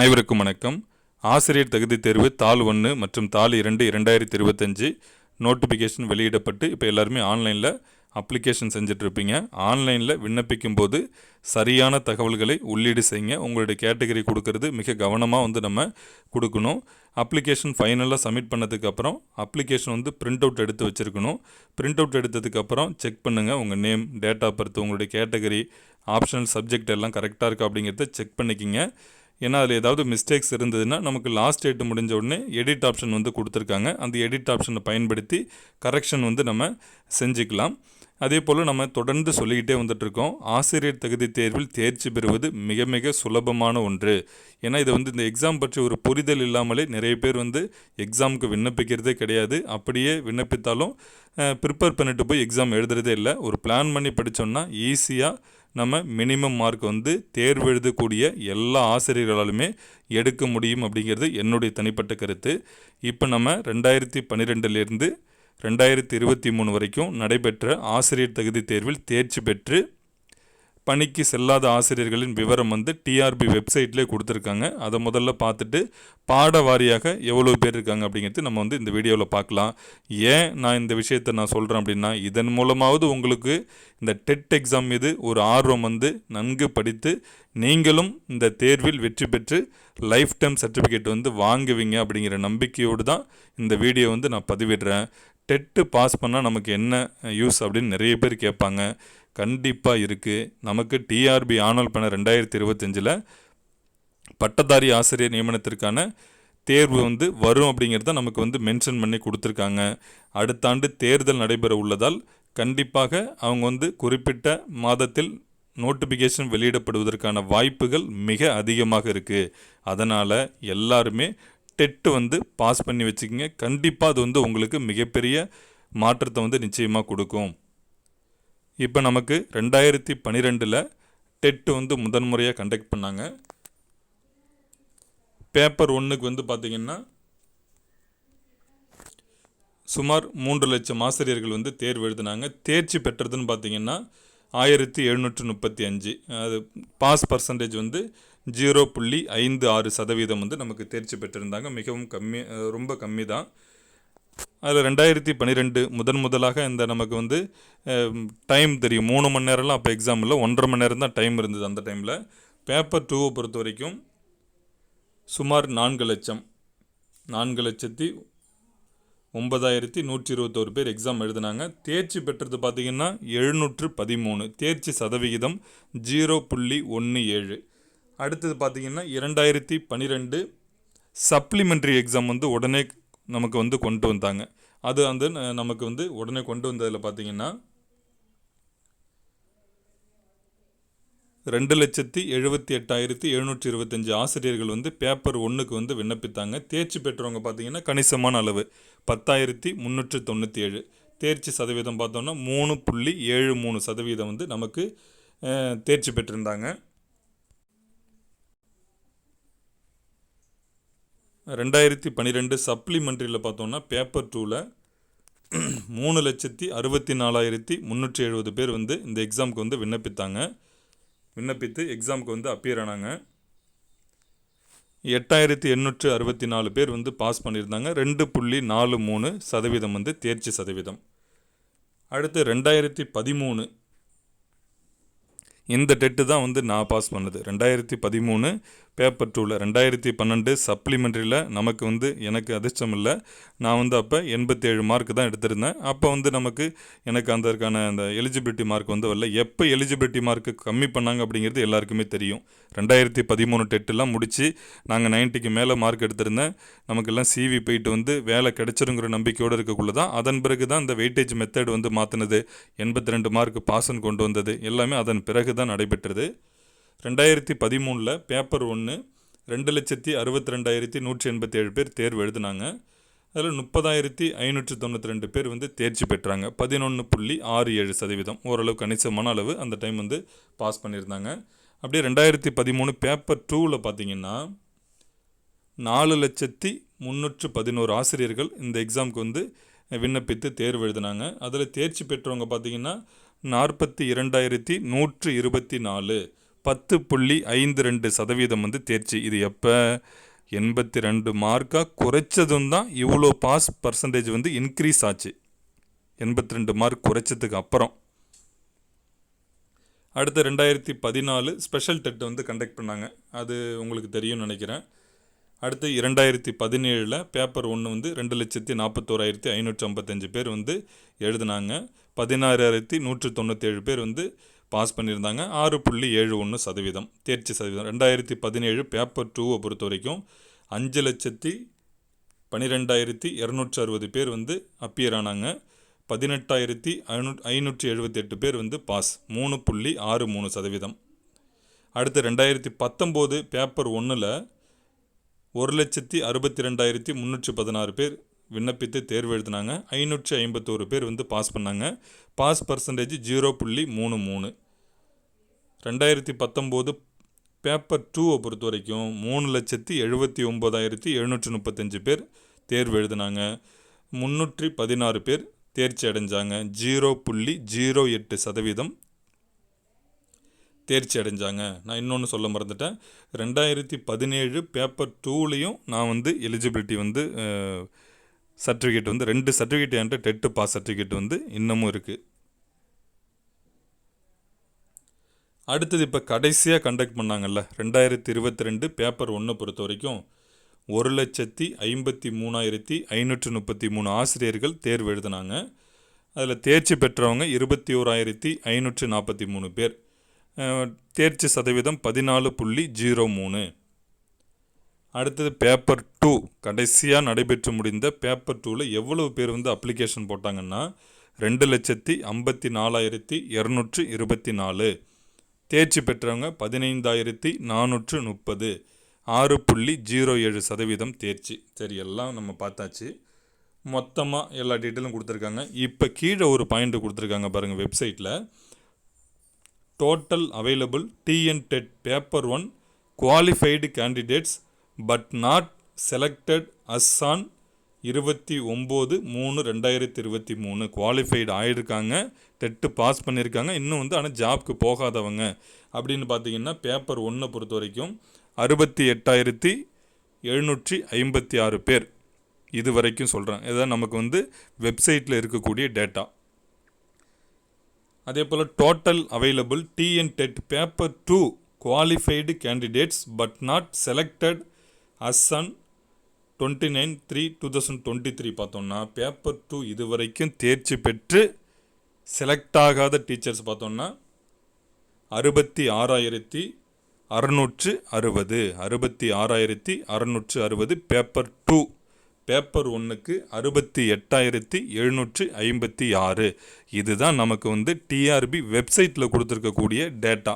அனைவருக்கும் வணக்கம். ஆசிரியர் தகுதி தேர்வு தாள் ஒன்று மற்றும் தாள் இரண்டு இரண்டாயிரத்தி இருபத்தஞ்சி நோட்டிஃபிகேஷன் வெளியிடப்பட்டு இப்போ எல்லாருமே ஆன்லைனில் அப்ளிகேஷன் செஞ்சிட்ருப்பீங்க ஆன்லைனில் விண்ணப்பிக்கும் போது சரியான தகவல்களை உள்ளீடு செய்யுங்க. உங்களுடைய கேட்டகரி கொடுக்கறது மிக கவனமாக வந்து நம்ம கொடுக்கணும். அப்ளிகேஷன் ஃபைனலாக சப்மிட் பண்ணதுக்கப்புறம் அப்ளிகேஷன் வந்து பிரிண்ட் அவுட் எடுத்து வச்சுருக்கணும். பிரிண்ட் அவுட் எடுத்ததுக்கப்புறம் செக் பண்ணுங்கள் உங்கள் நேம் டேட் ஆஃப் பர்த் உங்களுடைய கேட்டகரி ஆப்ஷனல் சப்ஜெக்ட் எல்லாம் கரெக்டாக இருக்கா அப்படிங்கிறத செக் பண்ணிக்கிங்க. ஏன்னா அதில் ஏதாவது மிஸ்டேக்ஸ் இருந்ததுன்னா நமக்கு லாஸ்ட் டேட் முடிஞ்ச உடனே எடிட் ஆப்ஷன் வந்து கொடுத்துருக்காங்க. அந்த எடிட் ஆப்ஷனை பயன்படுத்தி கரெக்ஷன் வந்து நம்ம செஞ்சுக்கலாம். அதே போல் நம்ம தொடர்ந்து சொல்லிக்கிட்டே வந்துட்ருக்கோம் ஆசிரியர் தகுதி தேர்வில் தேர்ச்சி பெறுவது மிக மிக சுலபமான ஒன்று. ஏன்னா இதை வந்து இந்த எக்ஸாம் பற்றி ஒரு புரிதல் இல்லாமலே நிறைய பேர் வந்து எக்ஸாமுக்கு விண்ணப்பிக்கிறதே கிடையாது. அப்படியே விண்ணப்பித்தாலும் ப்ரிப்பேர் பண்ணிட்டு போய் எக்ஸாம் எழுதுறதே இல்லை. ஒரு பிளான் பண்ணி படித்தோம்னா ஈஸியாக நம்ம மினிமம் மார்க் வந்து தேர்வு எழுதக்கூடிய எல்லா ஆசிரியர்களாலுமே எடுக்க முடியும் அப்படிங்கிறது என்னுடைய தனிப்பட்ட கருத்து. இப்போ நம்ம ரெண்டாயிரத்தி பன்னிரெண்டுலேருந்து ரெண்டாயிரத்தி இருபத்தி மூணு வரைக்கும் நடைபெற்ற ஆசிரியர் தகுதி தேர்வில் தேர்ச்சி பெற்று பணிக்கு செல்லாத ஆசிரியர்களின் விவரம் வந்து டிஆர்பி வெப்சைட்லேயே கொடுத்துருக்காங்க. அதை முதல்ல பார்த்துட்டு பாட வாரியாக எவ்வளோ பேர் இருக்காங்க அப்படிங்கிறது நம்ம வந்து இந்த வீடியோவில் பார்க்கலாம். ஏன் நான் இந்த விஷயத்தை நான் சொல்கிறேன் அப்படின்னா இதன் மூலமாவது உங்களுக்கு இந்த டெட் எக்ஸாம் மீது ஒரு ஆர்வம் வந்து நன்கு படித்து நீங்களும் இந்த தேர்வில் வெற்றி பெற்று லைஃப் டைம் சர்டிஃபிகேட் வந்து வாங்குவீங்க அப்படிங்கிற நம்பிக்கையோடு தான் இந்த வீடியோ வந்து நான் பதிவிடுறேன். டெட்டு பாஸ் பண்ணால் நமக்கு என்ன யூஸ் அப்படின்னு நிறைய பேர் கேட்பாங்க. கண்டிப்பாக இருக்குது நமக்கு டிஆர்பி ஆனுவல் பண்ண ரெண்டாயிரத்தி இருபத்தஞ்சில் பட்டதாரி ஆசிரியர் நியமனத்திற்கான தேர்வு வந்து வரும் அப்படிங்கிறத நமக்கு வந்து மென்ஷன் பண்ணி கொடுத்துருக்காங்க. அடுத்த ஆண்டு தேர்தல் நடைபெற உள்ளதால் கண்டிப்பாக அவங்க வந்து குறிப்பிட்ட மாதத்தில் நோட்டிஃபிகேஷன் வெளியிடப்படுவதற்கான வாய்ப்புகள் மிக அதிகமாக இருக்குது அதனால் எல்லாருமே டெட்டு வந்து பாஸ் பண்ணி வச்சுக்கிங்க. கண்டிப்பாக அது வந்து உங்களுக்கு மிகப்பெரிய மாற்றத்தை வந்து நிச்சயமாக கொடுக்கும். இப்போ நமக்கு ரெண்டாயிரத்தி பன்னிரெண்டில் டெட்டு வந்து முதன்முறையாக கண்டக்ட் பண்ணாங்க. பேப்பர் ஒன்றுக்கு வந்து பார்த்திங்கன்னா சுமார் மூன்று லட்சம் ஆசிரியர்கள் வந்து தேர்வு எழுதினாங்க. தேர்ச்சி பெற்றதுன்னு பார்த்திங்கன்னா ஆயிரத்தி எழுநூற்று முப்பத்தி அஞ்சு. அது பாஸ் பர்சன்டேஜ் வந்து ஜீரோ புள்ளி ஐந்து ஆறு சதவீதம் வந்து நமக்கு தேர்ச்சி பெற்றிருந்தாங்க. மிகவும் கம்மி ரொம்ப கம்மி தான் அதில் ரெண்டாயிரத்தி பன்னிரெண்டு முதன் முதலாக இந்த நமக்கு வந்து டைம் தெரியும். மூணு மணி நேரம்லாம் அப்போ எக்ஸாம் இல்லை. ஒன்றரை மணி நேரம் தான் டைம் இருந்தது அந்த டைமில் பேப்பர் டூவை பொறுத்த வரைக்கும் சுமார் நான்கு லட்சம். நான்கு லட்சத்தி ஒன்பதாயிரத்தி நூற்றி இருபத்தோரு பேர் எக்ஸாம் எழுதினாங்க. தேர்ச்சி பெற்றது பார்த்திங்கன்னா எழுநூற்று பதிமூணு. தேர்ச்சி சதவிகிதம் ஜீரோ புள்ளி ஒன்று ஏழு. அடுத்தது பார்த்திங்கன்னா இரண்டாயிரத்தி பன்னிரெண்டு சப்ளிமெண்ட்ரி எக்ஸாம் வந்து உடனே நமக்கு வந்து கொண்டு வந்தாங்க. அது வந்து நமக்கு வந்து உடனே கொண்டு வந்ததில் பார்த்திங்கன்னா ரெண்டு லட்சத்தி எழுபத்தி எட்டாயிரத்தி எழுநூற்றி இருபத்தஞ்சி ஆசிரியர்கள் வந்து பேப்பர் ஒன்றுக்கு வந்து விண்ணப்பித்தாங்க. தேர்ச்சி பெற்றவங்க பார்த்திங்கன்னா கணிசமான அளவு. பத்தாயிரத்தி முந்நூற்றி தொண்ணூற்றி ஏழு தேர்ச்சி சதவீதம் பார்த்தோன்னா மூணு புள்ளி ஏழு மூணு சதவீதம் வந்து நமக்கு தேர்ச்சி பெற்றிருந்தாங்க. ரெண்டாயிரத்தி பன்னிரெண்டு சப்ளிமெண்ட்ரியில் பார்த்தோன்னா பேப்பர் டூவில் மூணு லட்சத்தி அறுபத்தி நாலாயிரத்தி முந்நூற்றி எழுபது பேர் வந்து இந்த எக்ஸாமுக்கு வந்து விண்ணப்பித்தாங்க. விண்ணப்பித்து எக்ஸாமுக்கு வந்து அப்பியர் ஆனாங்க. எட்டாயிரத்தி எண்ணூற்று அறுபத்தி நாலு பேர் வந்து பாஸ் பண்ணியிருந்தாங்க. ரெண்டு புள்ளி நாலு மூணு சதவீதம் வந்து தேர்ச்சி சதவீதம். அடுத்து ரெண்டாயிரத்தி பதிமூணு இந்த டெட்டு தான் வந்து நான் பாஸ் பண்ணது. ரெண்டாயிரத்தி பதிமூணு பேப்பர் டூவில் ரெண்டாயிரத்தி பன்னெண்டு சப்ளிமெண்ட்ரியில் நமக்கு வந்து எனக்கு அதிர்ஷ்டம் இல்லை. நான் வந்து அப்போ எண்பத்தி ஏழு மார்க் தான் எடுத்திருந்தேன். அப்போ வந்து நமக்கு எனக்கு அதற்கான அந்த எலிஜிபிலிட்டி மார்க் வந்து வரல. எப்போ எலிஜிபிலிட்டி மார்க்கு கம்மி பண்ணாங்க அப்படிங்கிறது எல்லாருக்குமே தெரியும். ரெண்டாயிரத்தி பதிமூணு டெட்டெல்லாம் முடித்து நாங்கள் நைன்ட்டிக்கு மேலே மார்க் எடுத்திருந்தேன். நமக்கெல்லாம் சிவி போயிட்டு வந்து வேலை கிடச்சிருங்கிற நம்பிக்கையோடு இருக்கக்குள்ள தான் அதன் பிறகு தான் இந்த வெயிட்டேஜ் மெத்தட் வந்து மாற்றினது எண்பத்தி ரெண்டு மார்க் பாசன் கொண்டு வந்தது. எல்லாமே அதன் பிறகு தான் நடைபெற்றது. ரெண்டாயிரத்தி பதிமூணில் பேப்பர் ஒன்று ரெண்டு லட்சத்தி அறுபத்தி ரெண்டாயிரத்தி நூற்றி எண்பத்தி ஏழு பேர் தேர்வு எழுதினாங்க. அதில் முப்பதாயிரத்தி ஐநூற்றி தொண்ணூற்றி ரெண்டு பேர் வந்து தேர்ச்சி பெற்றாங்க. பதினொன்று புள்ளி ஆறு ஏழு சதவீதம் ஓரளவு கணிசமான அளவு அந்த டைம் வந்து பாஸ் பண்ணியிருந்தாங்க. அப்படியே ரெண்டாயிரத்தி பதிமூணு பேப்பர் டூவில் பார்த்தீங்கன்னா நாலு லட்சத்தி முந்நூற்று பதினோரு ஆசிரியர்கள் இந்த எக்ஸாமுக்கு வந்து விண்ணப்பித்து தேர்வு எழுதினாங்க. அதில் தேர்ச்சி பெற்றவங்க பார்த்திங்கன்னா நாற்பத்தி இரண்டாயிரத்தி நூற்று இருபத்தி நாலு. பத்து புள்ளி ஐந்து ரெண்டு சதவீதம் வந்து தேர்ச்சி. இது எப்போ? எண்பத்தி ரெண்டு மார்க்காக குறைச்சதும் தான் இவ்வளோ பாஸ் பர்சன்டேஜ் வந்து இன்க்ரீஸ் ஆச்சு. எண்பத்தி ரெண்டு மார்க் குறைச்சதுக்கு அப்புறம். அடுத்து ரெண்டாயிரத்தி பதினாலு ஸ்பெஷல் டெட் வந்து கண்டக்ட் பண்ணாங்க. அது உங்களுக்கு தெரியும்னு நினைக்கிறேன். அடுத்து இரண்டாயிரத்தி பதினேழில் பேப்பர் ஒன்று வந்து ரெண்டு லட்சத்தி நாற்பத்தோராயிரத்தி ஐநூற்றி ஐம்பத்தஞ்சு பேர் வந்து எழுதினாங்க. பதினாறாயிரத்தி நூற்றி தொண்ணூற்றேழு பேர் வந்து பாஸ் பண்ணியிருந்தாங்க. ஆறு புள்ளி ஏழு ஒன்று சதவீதம் தேர்ச்சி சதவீதம். ரெண்டாயிரத்தி பதினேழு பேப்பர் டூவை பொறுத்த வரைக்கும் அஞ்சு லட்சத்தி பன்னிரெண்டாயிரத்தி இரநூற்றி அறுபது பேர் வந்து அப்பியர் ஆனாங்க. பதினெட்டாயிரத்தி ஐநூ ஐநூற்றி எழுபத்தெட்டு பேர் வந்து பாஸ் மூணு புள்ளி ஆறு மூணு சதவீதம். அடுத்து ரெண்டாயிரத்தி பத்தொம்போது பேப்பர் ஒன்றில் ஒரு லட்சத்தி அறுபத்தி ரெண்டாயிரத்தி முந்நூற்றி பதினாறு பேர் விண்ணப்பித்து தேர்வு எழுதினாங்க. ஐநூற்றி ஐம்பத்தோரு பேர் வந்து பாஸ் பண்ணாங்க. பாஸ் பர்சன்டேஜ் ஜீரோ புள்ளி மூணு மூணு. ரெண்டாயிரத்தி பத்தொம்போது பேப்பர் டூவை பொறுத்த வரைக்கும் மூணு லட்சத்தி எழுபத்தி ஒம்பதாயிரத்தி எழுநூற்றி முப்பத்தஞ்சு பேர் தேர்வு எழுதினாங்க. முந்நூற்றி பதினாறு பேர் தேர்ச்சி அடைஞ்சாங்க. ஜீரோ புள்ளி ஜீரோ எட்டு சதவீதம் தேர்ச்சி அடைஞ்சாங்க. நான் இன்னொன்று சொல்ல மறந்துட்டேன். ரெண்டாயிரத்தி பதினேழு பேப்பர் டூலேயும் நான் வந்து எலிஜிபிலிட்டி வந்து சர்டிஃபிகேட் வந்து ரெண்டு சர்டிஃபிகேட் என்கிட்ட டெட்டு பாஸ் சர்டிஃபிகேட் வந்து இன்னமும் இருக்குது அடுத்தது இப்போ கடைசியாக கண்டக்ட் பண்ணாங்கல்ல ரெண்டாயிரத்தி இருபத்தி ரெண்டு பேப்பர் ஒன்றை பொறுத்த வரைக்கும் ஒரு லட்சத்தி ஐம்பத்தி மூணாயிரத்தி ஐநூற்றி முப்பத்தி மூணு ஆசிரியர்கள் தேர்வு எழுதினாங்க. அதில் தேர்ச்சி பெற்றவங்க இருபத்தி ஓராயிரத்தி ஐநூற்றி நாற்பத்தி மூணு பேர். தேர்ச்சி சதவீதம் பதினாலு புள்ளி ஜீரோ மூணு. அடுத்தது பேப்பர் டூ கடைசியாக நடைபெற்று முடிந்த பேப்பர் டூவில் எவ்வளவு பேர் வந்து அப்ளிகேஷன் போட்டாங்கன்னா ரெண்டு லட்சத்தி ஐம்பத்தி நாலாயிரத்தி இரநூற்று இருபத்தி நாலு. தேர்ச்சி பெற்றவங்க பதினைந்தாயிரத்தி நானூற்று முப்பது. ஆறு புள்ளி ஜீரோ ஏழு சதவீதம் தேர்ச்சி. சரி எல்லாம் நம்ம பார்த்தாச்சு. மொத்தமாக எல்லா டீட்டெயிலும் கொடுத்துருக்காங்க. இப்போ கீழே ஒரு பாயிண்ட் கொடுத்துருக்காங்க பாருங்கள் வெப்சைட்டில் total available TN TET paper one qualified candidates but not selected as on இருபத்தி ஒம்பது மூணு ரெண்டாயிரத்தி இருபத்தி மூணு. குவாலிஃபைடு ஆகிருக்காங்க டெட்டு பாஸ் பண்ணியிருக்காங்க. இன்னும் வந்து ஆனால் ஜாப்க்கு போகாதவங்க. அப்படின்னு பார்த்தீங்கன்னா பேப்பர் ஒன்றை பொறுத்த வரைக்கும் அறுபத்தி எட்டாயிரத்தி எழுநூற்றி ஐம்பத்தி ஆறு பேர் இது வரைக்கும் சொல்கிறேன் இதுதான் நமக்கு வந்து வெப்சைட்டில் இருக்கக்கூடிய டேட்டா அதே போல் total available TN TET paper two qualified candidates but not selected as on twenty nine three two thousand twenty three பார்த்தோம்னா பேப்பர் டூ இது வரைக்கும் தேர்ச்சி பெற்று செலக்ட் ஆகாத டீச்சர்ஸ் பார்த்தோம்னா அறுபத்தி ஆறாயிரத்தி அறுநூற்று அறுபது. அறுபத்தி ஆறாயிரத்தி அறுநூற்று அறுபது பேப்பர் டூ பேப்பர் ஒன்றுக்கு அறுபத்தி எட்டாயிரத்தி எழுநூற்று ஐம்பத்தி ஆறு. இதுதான் நமக்கு வந்து டிஆர்பி வெப்சைட்டில் கொடுத்துருக்கக்கூடிய டேட்டா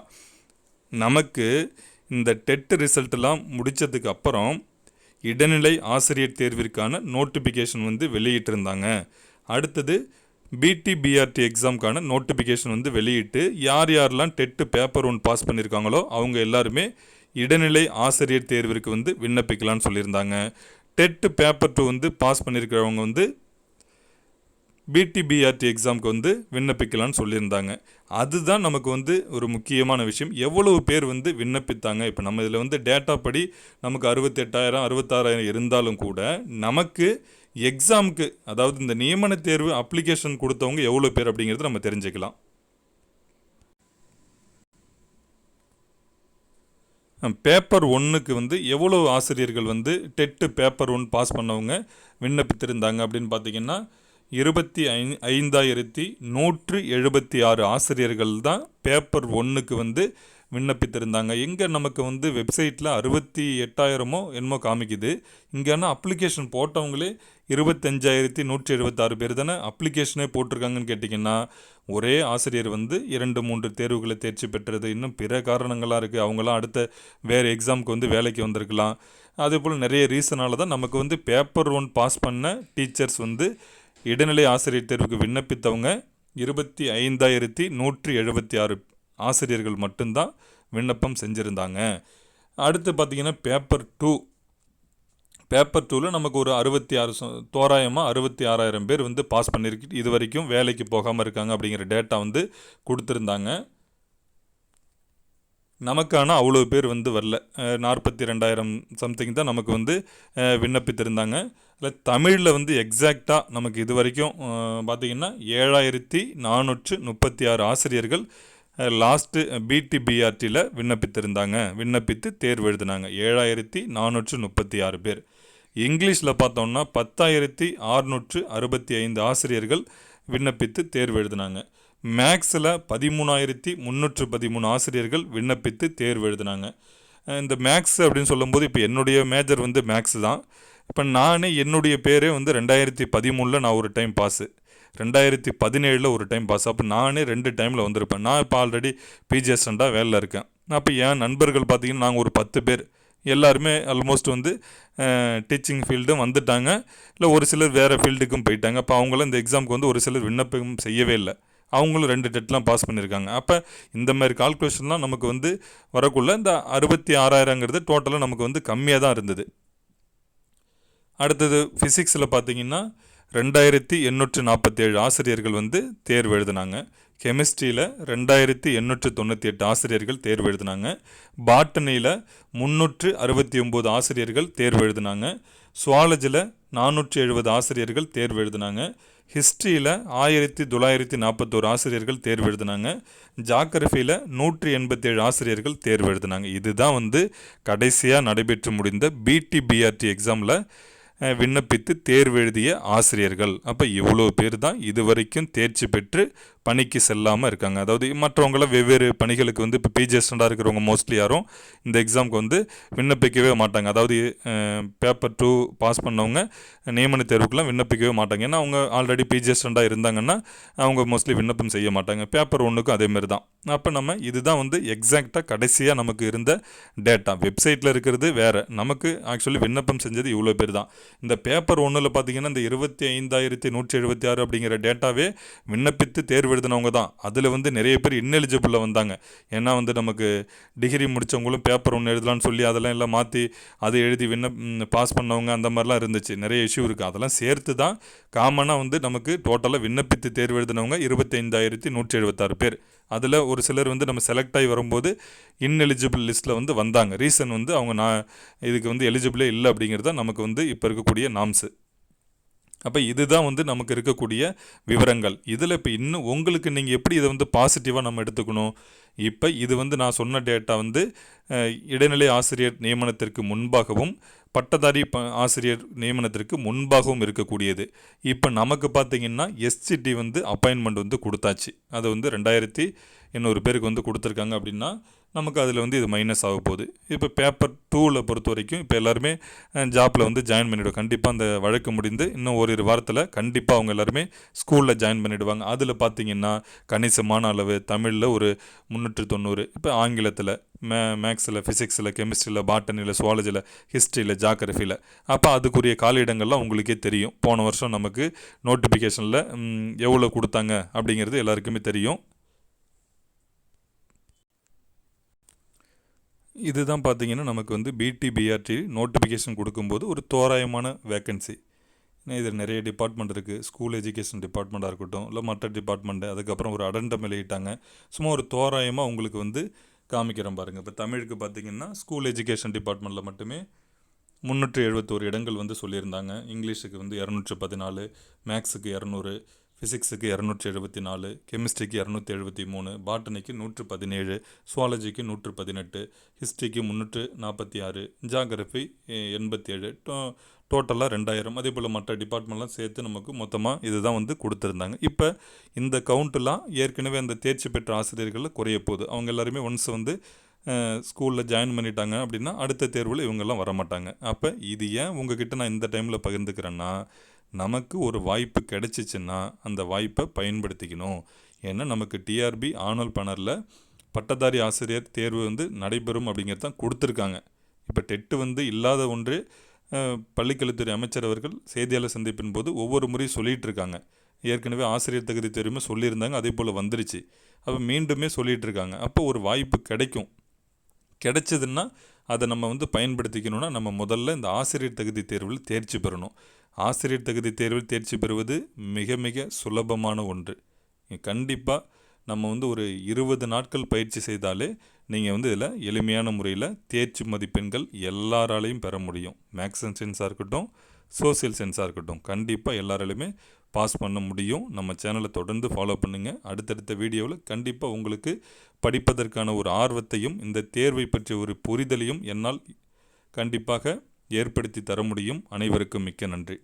நமக்கு இந்த டெட் ரிசல்ட்லாம் முடித்ததுக்கு அப்புறம் இடைநிலை ஆசிரியர் தேர்விற்கான நோட்டிஃபிகேஷன் வந்து வெளியிட்டிருந்தாங்க. அடுத்தது பிடிபிஆர்டி எக்ஸாம்க்கான நோட்டிஃபிகேஷன் வந்து வெளியிட்டு யார் யாரெல்லாம் டெட்டு பேப்பர் ஒன் பாஸ் பண்ணியிருக்காங்களோ அவங்க எல்லாருமே இடைநிலை ஆசிரியர் தேர்விற்கு வந்து விண்ணப்பிக்கலாம்னு சொல்லியிருந்தாங்க. டெட்டு பேப்பர் டூ வந்து பாஸ் பண்ணியிருக்கிறவங்க வந்து பிடிபிஆர்டி எக்ஸாமுக்கு வந்து விண்ணப்பிக்கலாம்னு சொல்லியிருந்தாங்க. அதுதான் நமக்கு வந்து ஒரு முக்கியமான விஷயம். எவ்வளவு பேர் வந்து விண்ணப்பித்தாங்க? இப்போ நம்ம இதில் வந்து டேட்டா படி நமக்கு அறுபத்தெட்டாயிரம் அறுபத்தாறாயிரம் இருந்தாலும் கூட நமக்கு எக்ஸாமுக்கு அதாவது இந்த நியமன தேர்வு அப்ளிகேஷன் கொடுத்தவங்க எவ்வளோ பேர் அப்படிங்கிறது நம்ம தெரிஞ்சுக்கலாம். பேப்பர் ஒன்றுக்கு வந்து எவ்வளோ ஆசிரியர்கள் வந்து டெட்டு பேப்பர் ஒன் பாஸ் பண்ணவங்க விண்ணப்பித்திருந்தாங்க அப்படின்னு பார்த்தீங்கன்னா இருபத்தி ஐ ஐந்தாயிரத்தி நூற்று எழுபத்தி ஆறு ஆசிரியர்கள் தான் பேப்பர் ஒன்றுக்கு வந்து விண்ணப்பித்திருந்தாங்க. எங்கே நமக்கு வந்து வெப்சைட்டில் அறுபத்தி எட்டாயிரமோ என்னமோ காமிக்குது. இங்கேனா அப்ளிகேஷன் போட்டவங்களே இருபத்தஞ்சாயிரத்தி நூற்றி எழுபத்தாறு பேர் தானே அப்ளிகேஷனே போட்டிருக்காங்கன்னு கேட்டிங்கன்னா ஒரே ஆசிரியர் வந்து இரண்டு மூன்று தேர்வுகளை தேர்ச்சி பெற்றது. இன்னும் பிற காரணங்களாக இருக்குது அவங்களாம் அடுத்த வேறு எக்ஸாமுக்கு வந்து வேலைக்கு வந்திருக்கலாம். அதே போல் நிறைய ரீசனால தான் நமக்கு வந்து பேப்பர் ஒன் பாஸ் பண்ண டீச்சர்ஸ் வந்து இடைநிலை ஆசிரியர் தேர்வுக்கு விண்ணப்பித்தவங்க இருபத்தி ஐந்தாயிரத்தி நூற்றி எழுபத்தி ஆறு ஆசிரியர்கள் மட்டும்தான் விண்ணப்பம் செஞ்சுருந்தாங்க. அடுத்து பார்த்திங்கன்னா பேப்பர் டூ பேப்பர் டூவில் நமக்கு ஒரு அறுபத்தி ஆறு தோராயமாக அறுபத்தி ஆறாயிரம் பேர் வந்து பாஸ் பண்ணியிருக்கு இது வரைக்கும் வேலைக்கு போகாமல் இருக்காங்க அப்படிங்கிற டேட்டா வந்து கொடுத்துருந்தாங்க. நமக்கான அவ்வளோ பேர் வந்து வரல. நாற்பத்தி ரெண்டாயிரம் சம்திங் தான் நமக்கு வந்து விண்ணப்பித்திருந்தாங்க. இல்லை தமிழில் வந்து எக்ஸாக்டாக நமக்கு இது வரைக்கும் பார்த்திங்கன்னா ஏழாயிரத்தி நானூற்று முப்பத்தி ஆறு ஆசிரியர்கள் லாஸ்ட்டு பிடிபிஆர்டியில் விண்ணப்பித்திருந்தாங்க. விண்ணப்பித்து தேர்வு எழுதினாங்க. ஏழாயிரத்தி நானூற்று முப்பத்தி ஆறு பேர். இங்கிலீஷில் பார்த்தோம்னா பத்தாயிரத்தி ஆறுநூற்று அறுபத்தி ஐந்து ஆசிரியர்கள் விண்ணப்பித்து தேர்வு எழுதினாங்க. மேக்ஸில் பதிமூணாயிரத்தி முந்நூற்று பதிமூணு ஆசிரியர்கள் விண்ணப்பித்து தேர்வு எழுதினாங்க. இந்த மேக்ஸ் அப்படின்னு சொல்லும்போது இப்போ என்னுடைய மேஜர் வந்து மேக்ஸ் தான். இப்போ நானே என்னுடைய பேரே வந்து ரெண்டாயிரத்தி பதிமூணில் நான் ஒரு டைம் பாஸு ரெண்டாயிரத்தி பதினேழில் ஒரு டைம் பாஸ் அப்போ நானே ரெண்டு டைமில் வந்திருப்பேன். நான் இப்போ ஆல்ரெடி பிஜிஎஸ்டண்டாக வேலையில் இருக்கேன். அப்போ என் நண்பர்கள் பார்த்தீங்கன்னா நாங்கள் ஒரு பத்து பேர். எல்லாருமே ஆல்மோஸ்ட் வந்து டீச்சிங் ஃபீல்டும் வந்துட்டாங்க. இல்லை ஒரு சிலர் வேறு ஃபீல்டுக்கும் போயிட்டாங்க. அப்போ அவங்களும் இந்த எக்ஸாமுக்கு வந்து ஒரு சிலர் விண்ணப்பம் செய்யவே இல்லை. அவங்களும் ரெண்டு டெட்லாம் பாஸ் பண்ணியிருக்காங்க அப்போ இந்த மாதிரி கால்குலேஷன்லாம் நமக்கு வந்து வரக்குள்ளே இந்த அறுபத்தி ஆறாயிரங்கிறது டோட்டலாக நமக்கு வந்து கம்மியாக தான் இருந்தது. அடுத்தது ஃபிசிக்ஸில் பார்த்தீங்கன்னா ரெண்டாயிரத்தி எண்ணூற்று நாற்பத்தேழு ஆசிரியர்கள் வந்து தேர்வு எழுதினாங்க. கெமிஸ்ட்ரியில் ரெண்டாயிரத்தி எண்ணூற்று தொண்ணூற்றி எட்டு ஆசிரியர்கள் தேர்வு எழுதினாங்க. பாட்டனியில் முந்நூற்று அறுபத்தி ஒம்பது ஆசிரியர்கள் தேர்வு எழுதினாங்க. சுவாலஜியில் நானூற்றி எழுபது ஆசிரியர்கள் தேர்வு எழுதினாங்க. ஹிஸ்ட்ரியில் ஆயிரத்தி தொள்ளாயிரத்தி நாற்பத்தோரு ஆசிரியர்கள் தேர்வு எழுதினாங்க. ஜாகிரஃபியில் நூற்றி எண்பத்தேழு ஆசிரியர்கள் தேர்வு எழுதினாங்க. இதுதான் வந்து கடைசியாக நடைபெற்று முடிந்த பிடிபிஆர்டி எக்ஸாமில் விண்ணப்பித்து தேர்வு எழுதிய ஆசிரியர்கள். அப்போ இவ்வளோ பேர் தான் இதுவரைக்கும் தேர்ச்சி பெற்று பணிக்கு செல்லாமல் இருக்காங்க. அதாவது மற்றவங்களாம் வெவ்வேறு பணிகளுக்கு வந்து இப்போ பிஜி ஸ்டாண்டாக இருக்கிறவங்க மோஸ்ட்லி யாரும் இந்த எக்ஸாமுக்கு வந்து விண்ணப்பிக்கவே மாட்டாங்க. அதாவது பேப்பர் டூ பாஸ் பண்ணவங்க நியமன தேர்வுக்குலாம் விண்ணப்பிக்கவே மாட்டாங்க. ஏன்னா அவங்க ஆல்ரெடி பிஜி ஸ்டாண்டாக இருந்தாங்கன்னா அவங்க மோஸ்ட்லி விண்ணப்பம் செய்ய மாட்டாங்க. பேப்பர் ஒன்றுக்கும் அதேமாரி தான். அப்போ நம்ம இதுதான் வந்து எக்ஸாக்டாக கடைசியாக நமக்கு இருந்த டேட்டா வெப்சைட்டில் இருக்கிறது வேறு. நமக்கு ஆக்சுவலி விண்ணப்பம் செஞ்சது இவ்வளோ பேர் தான். இந்த பேப்பர் ஒன்றில் பார்த்தீங்கன்னா இந்த இருபத்தி ஐந்தாயிரத்தி நூற்றி எழுபத்தி ஆறு அப்படிங்கிற டேட்டாவே விண்ணப்பித்து தேர்வு எழுதினவங்க தான் அதில் வந்து நிறைய பேர் இன்னெலிஜிபிளில் வந்தாங்க. ஏன்னா வந்து நமக்கு டிகிரி முடித்தவங்களும் பேப்பர் ஒன்று எழுதலாம்னு சொல்லி அதெல்லாம் எல்லாம் மாற்றி அதை எழுதி விண்ண பாஸ் பண்ணவங்க அந்த மாதிரிலாம் இருந்துச்சு. நிறைய இஷ்யூ இருக்குது அதெல்லாம் சேர்த்து தான் காமனாக வந்து நமக்கு டோட்டலாக விண்ணப்பித்து தேர்வு எழுதினவங்க இருபத்தைந்தாயிரத்தி நூற்றி எழுபத்தாறு பேர். அதில் ஒரு சிலர் வந்து நம்ம செலக்ட் ஆகி வரும்போது இன்எலிஜிபிள் லிஸ்ட்டில் வந்து வந்தாங்க. ரீசன் வந்து அவங்க நான் இதுக்கு வந்து எலிஜிபிளே இல்லை அப்படிங்கிறது தான் நமக்கு வந்து இப்போ இருக்கக்கூடிய நாம்ஸு அப்போ இதுதான் வந்து நமக்கு இருக்கக்கூடிய விவரங்கள். இதில் இப்போ இன்னும் உங்களுக்கு நீங்கள் எப்படி இதை வந்து பாசிட்டிவாக நம்ம எடுத்துக்கணும்? இப்போ இது வந்து நான் சொன்ன டேட்டா வந்து இடைநிலை ஆசிரியர் நியமனத்திற்கு முன்பாகவும் பட்டதாரி ப ஆசிரியர் நியமனத்திற்கு முன்பாகவும் இருக்கக்கூடியது. இப்போ நமக்கு பார்த்தீங்கன்னா எஸ்சிடி வந்து அப்பாயின்மெண்ட் வந்து கொடுத்தாச்சு. அது வந்து ரெண்டாயிரத்தி இன்னொரு பேருக்கு வந்து கொடுத்துருக்காங்க அப்படின்னா நமக்கு அதில் வந்து இது மைனஸ் ஆக போகுது. இப்போ பேப்பர் டூவில் பொறுத்த வரைக்கும் இப்போ எல்லாருமே ஜாப்பில் வந்து ஜாயின் பண்ணிவிடுவோம் கண்டிப்பாக அந்த வழக்கு முடிந்து இன்னும் ஓரிரு வாரத்தில் கண்டிப்பாக அவங்க எல்லாருமே ஸ்கூலில் ஜாயின் பண்ணிவிடுவாங்க அதில் பார்த்தீங்கன்னா கணிசமான அளவு தமிழில் ஒரு முந்நூற்று தொண்ணூறு. இப்போ ஆங்கிலத்தில் மே மேக்ஸில் ஃபிசிக்ஸில் கெமிஸ்ட்ரியில் பாட்டனியில் சுவாலஜியில் ஹிஸ்ட்ரியில் ஜாகிரஃபியில் அப்போ அதுக்குரிய காலியிடங்கள்லாம் உங்களுக்கே தெரியும். போன வருஷம் நமக்கு நோட்டிஃபிகேஷனில் எவ்வளோ கொடுத்தாங்க அப்படிங்கிறது எல்லாருக்குமே தெரியும். இதுதான் பார்த்தீங்கன்னா நமக்கு வந்து பிடி பிஆர்டி நோட்டிஃபிகேஷன் கொடுக்கும்போது ஒரு தோராயமான வேக்கன்சி ஏன்னா இதில் நிறைய டிபார்ட்மெண்ட் இருக்குது ஸ்கூல் எஜுகேஷன் டிபார்ட்மெண்ட்டாக இருக்கட்டும் இல்லை மற்ற டிபார்ட்மெண்ட்டு அதுக்கப்புறம் ஒரு அடண்டம் வெளியிட்டாங்க சும்மா ஒரு தோராயமாக உங்களுக்கு வந்து காமிக்கிறேன் பாருங்கள் இப்போ தமிழுக்கு பார்த்தீங்கன்னா ஸ்கூல் எஜுகேஷன் டிபார்ட்மெண்ட்டில் மட்டுமே முந்நூற்றி எழுபத்தோரு இடங்கள் வந்து சொல்லியிருந்தாங்க. இங்கிலீஷுக்கு வந்து இரநூற்றி பதினாலு மேக்ஸுக்கு இரநூறு ஃபிசிக்ஸுக்கு இரநூற்றி எழுபத்தி நாலு கெமிஸ்ட்ரிக்கு இரநூத்தி எழுபத்தி மூணு பாட்டனிக்கு நூற்று பதினேழு சுவாலஜிக்கு நூற்று பதினெட்டு ஹிஸ்ட்ரிக்கு முந்நூற்று நாற்பத்தி ஆறு ஜாகிரஃபி எண்பத்தி ஏழு டோ டோட்டலாக ரெண்டாயிரம். அதே போல் மற்ற டிபார்ட்மெண்ட்லாம் சேர்த்து நமக்கு மொத்தமாக இதுதான் வந்து கொடுத்துருந்தாங்க. இப்போ இந்த கவுண்ட்டெலாம் ஏற்கனவே அந்த தேர்ச்சி பெற்ற ஆசிரியர்களில் குறைய போகுது. அவங்க எல்லாருமே ஒன்ஸ் வந்து ஸ்கூலில் ஜாயின் பண்ணிட்டாங்க அப்படின்னா அடுத்த தேர்வில் இவங்கெல்லாம் வரமாட்டாங்க. அப்போ இது ஏன் உங்ககிட்ட நான் இந்த டைமில் பகிர்ந்துக்கிறேன்னா நமக்கு ஒரு வாய்ப்பு கிடைச்சிச்சின்னா அந்த வாய்ப்பை பயன்படுத்திக்கணும். ஏன்னா நமக்கு டிஆர்பி ஆனுவல் பேனரில் பட்டதாரி ஆசிரியர் தேர்வு வந்து நடைபெறும் அப்படிங்கிறது தான் கொடுத்துருக்காங்க. இப்போ டெட்டு வந்து இல்லாத ஒன்று பள்ளிக்கல்வித்துறை அமைச்சர் அவர்கள் செய்தியாளர் சந்திப்பின் போது ஒவ்வொரு முறையும் சொல்லிகிட்டு இருக்காங்க ஏற்கனவே ஆசிரியர் தகுதி தேர்வுமே சொல்லியிருந்தாங்க அதே போல் வந்துருச்சு. அப்போ மீண்டுமே சொல்லிகிட்டு இருக்காங்க அப்போ ஒரு வாய்ப்பு கிடைக்கும். கிடைச்சதுன்னா அதை நம்ம வந்து பயன்படுத்திக்கணும்னா நம்ம முதல்ல இந்த ஆசிரியர் தகுதி தேர்வில் தேர்ச்சி பெறணும். ஆசிரியர் தகுதி தேர்வில் தேர்ச்சி பெறுவது மிக மிக சுலபமான ஒன்று. கண்டிப்பாக நம்ம வந்து ஒரு இருபது நாட்கள் பயிற்சி செய்தாலே நீங்கள் வந்து இதில் எளிமையான முறையில் தேர்ச்சி மதிப்பெண்கள் எல்லாராலையும் பெற முடியும். மேக்ஸ் அண்ட் சயின்ஸாக இருக்கட்டும் சோசியல் சயின்ஸாக இருக்கட்டும். கண்டிப்பாக எல்லாராலையுமே பாஸ் பண்ண முடியும். நம்ம சேனலை தொடர்ந்து ஃபாலோ பண்ணுங்கள் அடுத்தடுத்த வீடியோவில் கண்டிப்பாக உங்களுக்கு படிப்பதற்கான ஒரு ஆர்வத்தையும் இந்த தேர்வை பற்றிய ஒரு புரிதலையும் என்னால் கண்டிப்பாக ஏற்படுத்தி தர முடியும். அனைவருக்கும் மிக்க நன்றி.